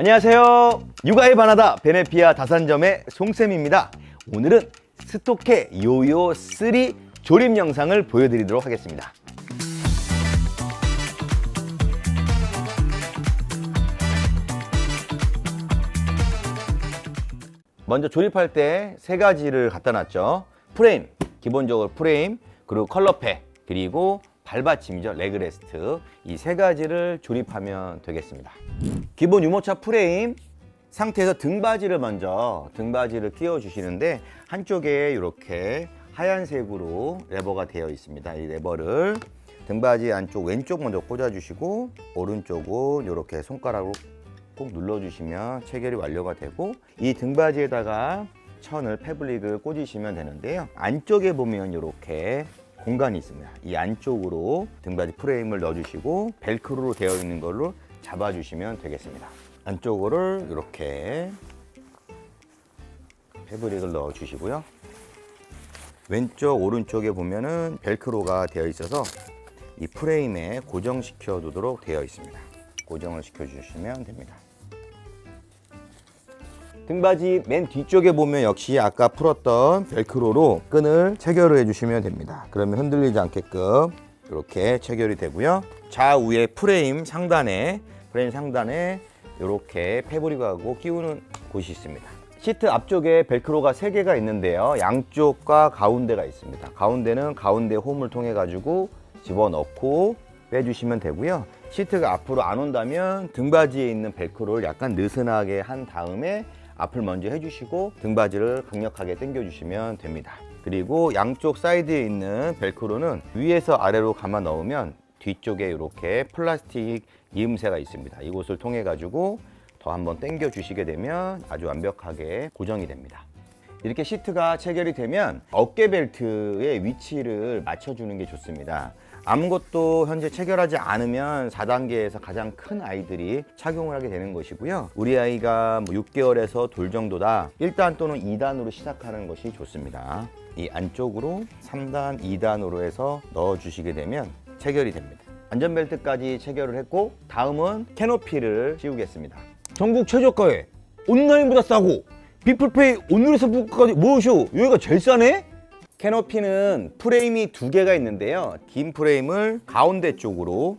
안녕하세요. 육아의 바나다 베네피아 다산점의 송쌤입니다. 오늘은 스토케 요요 3 조립 영상을 보여드리도록 하겠습니다. 먼저 조립할 때 세 가지를 갖다 놨죠. 프레임, 기본적으로 프레임, 그리고 컬러패, 그리고 발받침이죠. 레그레스트. 이 세 가지를 조립하면 되겠습니다. 기본 유모차 프레임 상태에서 등받이를 먼저 등받이를 끼워 주시는데 한쪽에 이렇게 하얀색으로 레버가 되어 있습니다. 이 레버를 등받이 안쪽 왼쪽 먼저 꽂아 주시고 오른쪽은 이렇게 손가락으로 꼭 눌러 주시면 체결이 완료가 되고 이 등받이에다가 천을 패블릭을 꽂으시면 되는데요. 안쪽에 보면 이렇게 공간이 있습니다. 이 안쪽으로 등받이 프레임을 넣어주시고 벨크로로 되어 있는 걸로 잡아주시면 되겠습니다. 안쪽으로 이렇게 패브릭을 넣어주시고요. 왼쪽 오른쪽에 보면은 벨크로가 되어 있어서 이 프레임에 고정시켜 두도록 되어 있습니다. 고정을 시켜 주시면 됩니다. 등받이 맨 뒤쪽에 보면 역시 아까 풀었던 벨크로로 끈을 체결을 해주시면 됩니다. 그러면 흔들리지 않게끔 이렇게 체결이 되고요. 좌우에 프레임 상단에 프레임 상단에 이렇게 패브릭하고 끼우는 곳이 있습니다. 시트 앞쪽에 벨크로가 3개가 있는데요. 양쪽과 가운데가 있습니다. 가운데는 가운데 홈을 통해 가지고 집어넣고 빼주시면 되고요. 시트가 앞으로 안 온다면 등받이에 있는 벨크로를 약간 느슨하게 한 다음에 앞을 먼저 해주시고 등받이를 강력하게 당겨주시면 됩니다. 그리고 양쪽 사이드에 있는 벨크로는 위에서 아래로 감아 넣으면 뒤쪽에 이렇게 플라스틱 이음새가 있습니다. 이곳을 통해 가지고 더 한번 당겨 주시게 되면 아주 완벽하게 고정이 됩니다. 이렇게 시트가 체결이 되면 어깨 벨트의 위치를 맞춰주는 게 좋습니다. 아무것도 현재 체결하지 않으면 4단계에서 가장 큰 아이들이 착용을 하게 되는 것이고요. 우리 아이가 뭐 6개월에서 돌 정도다 1단 또는 2단으로 시작하는 것이 좋습니다. 이 안쪽으로 3단, 2단으로 해서 넣어 주시게 되면 체결이 됩니다. 안전벨트까지 체결을 했고 다음은 캐노피를 씌우겠습니다. 전국 최저가에 온라인보다 싸고 비플페이 오늘에서 부까지 뭐쇼 여기가 제일 싸네? 캐노피는 프레임이 두 개가 있는데요. 긴 프레임을 가운데 쪽으로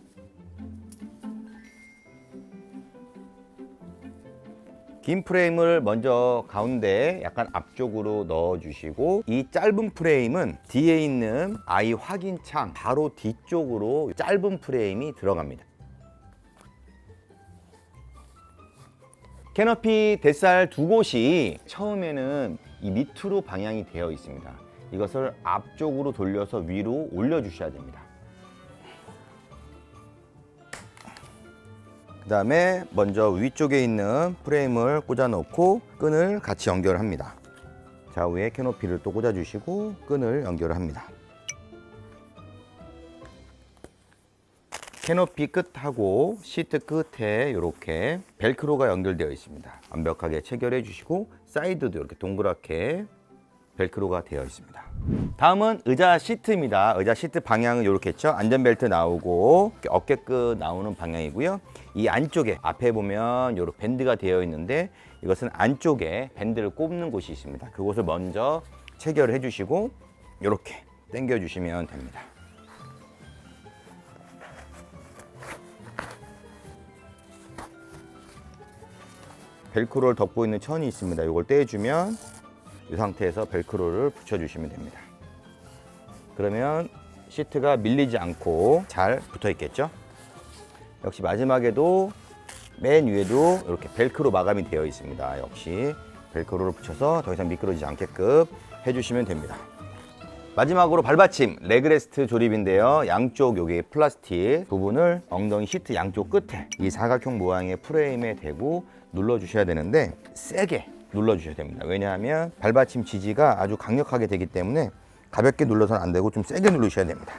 긴 프레임을 먼저 가운데 약간 앞쪽으로 넣어주시고 이 짧은 프레임은 뒤에 있는 아이 확인창 바로 뒤쪽으로 짧은 프레임이 들어갑니다. 캐너피 뱃살 두 곳이 처음에는 이 밑으로 방향이 되어 있습니다. 이것을 앞쪽으로 돌려서 위로 올려주셔야 됩니다. 그 다음에 먼저 위쪽에 있는 프레임을 꽂아 놓고 끈을 같이 연결합니다. 좌우에 캐노피를 또 꽂아 주시고 끈을 연결을 합니다. 캐노피 끝하고 시트 끝에 이렇게 벨크로가 연결되어 있습니다. 완벽하게 체결해 주시고 사이드도 이렇게 동그랗게 벨크로가 되어 있습니다. 다음은 의자 시트입니다. 의자 시트 방향은 이렇게 있죠. 안전벨트 나오고 어깨 끝 나오는 방향이고요. 이 안쪽에 앞에 보면 이렇게 밴드가 되어 있는데 이것은 안쪽에 밴드를 꼽는 곳이 있습니다. 그곳을 먼저 체결을 해주시고 이렇게 당겨 주시면 됩니다. 벨크로를 덮고 있는 천이 있습니다. 이걸 떼주면 이 상태에서 벨크로를 붙여주시면 됩니다. 그러면 시트가 밀리지 않고 잘 붙어 있겠죠? 역시 마지막에도 맨 위에도 이렇게 벨크로 마감이 되어 있습니다. 역시 벨크로를 붙여서 더 이상 미끄러지지 않게끔 해주시면 됩니다. 마지막으로 발받침 레그레스트 조립인데요. 양쪽 여기 플라스틱 부분을 엉덩이 시트 양쪽 끝에 이 사각형 모양의 프레임에 대고 눌러 주셔야 되는데 세게 눌러 주셔야 됩니다. 왜냐하면 발받침 지지가 아주 강력하게 되기 때문에 가볍게 눌러서는 안 되고 좀 세게 누르셔야 됩니다.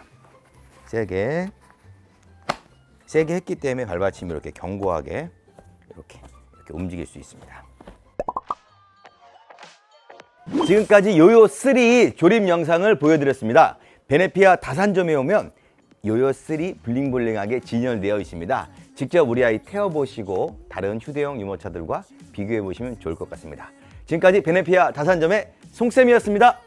세게 세게 했기 때문에 발받침이 이렇게 견고하게 이렇게 이렇게 움직일 수 있습니다. 지금까지 요요 3 조립 영상을 보여드렸습니다. 베네피아 다산점에 오면 요요 3 블링블링하게 진열되어 있습니다. 직접 우리 아이 태워보시고 다른 휴대용 유모차들과 비교해보시면 좋을 것 같습니다. 지금까지 베네피아 다산점의 송쌤이었습니다.